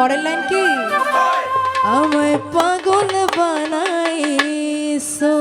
পরের লাইন কি? আমায় পাগল বানাইছো।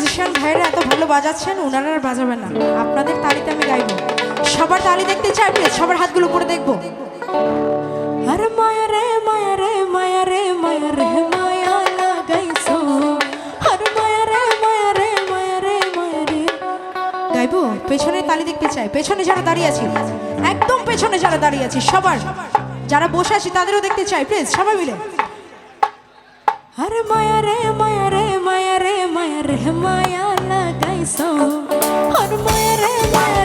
মিউজিশিয়ান ভাইয়েরা এত ভালো বাজাচ্ছেন ওনারা আর বাজাবে না। আপনাদের তালিতে আমি গাইব। সবার তালি দেখতে চাই প্লিজ সবার হাতগুলো উপরে দেখব। আরে মায়া রে মায়া রে মায়া রে মায়া রে পেছনে তালি দেখতে চাই। পেছনে যারা দাঁড়িয়ে আছি, একদম পেছনে যারা দাঁড়িয়ে আছি, সবার। যারা বসে আছি, তাদেরও দেখতে চাই প্লিজ সবাই মিলে। আরে মায়া রে, মায়া মায়ার মায়া লাগাইছো ওর মায়ার মায়া